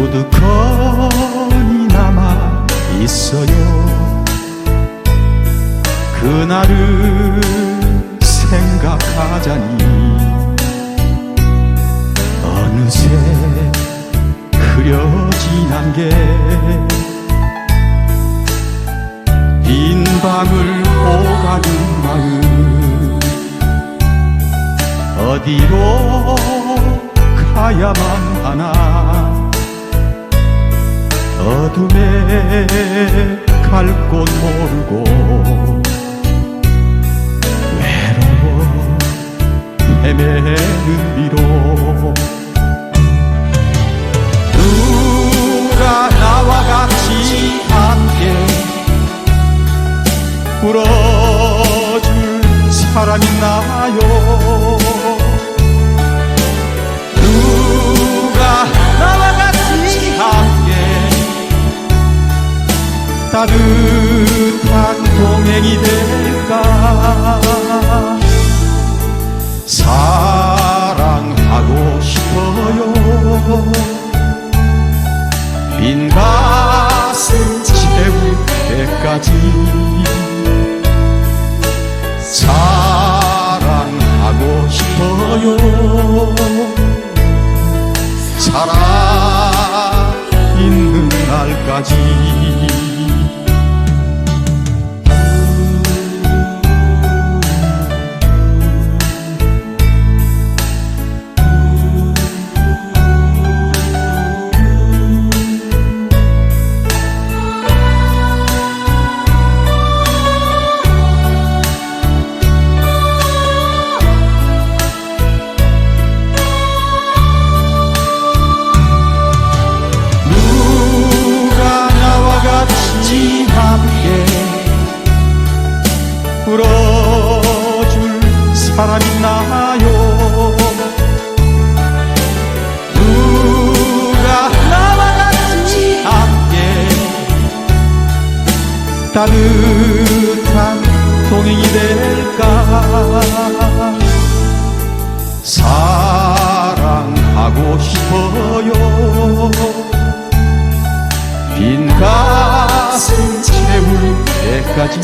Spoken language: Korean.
우두커니 남아 있어요. 그날을 생각하자니 어느새 흐려지난 게 빈방을 오가는 마음. 어디로 가야만 하나. 어둠에 갈 곳 모르고 외로워 헤매는 위로 누가 나와 같이 함께 울어줄 사람 있나요 따뜻한 동행이 될까? 사랑하고 싶어요. 빈 가슴 채울 때까지 사랑하고 싶어요. 살아 있는 날까지 사람 있나요. 누가 나와 같이 함께 따뜻한 동행이 될까? 사랑하고 싶어요. 빈 가슴 채울 때까지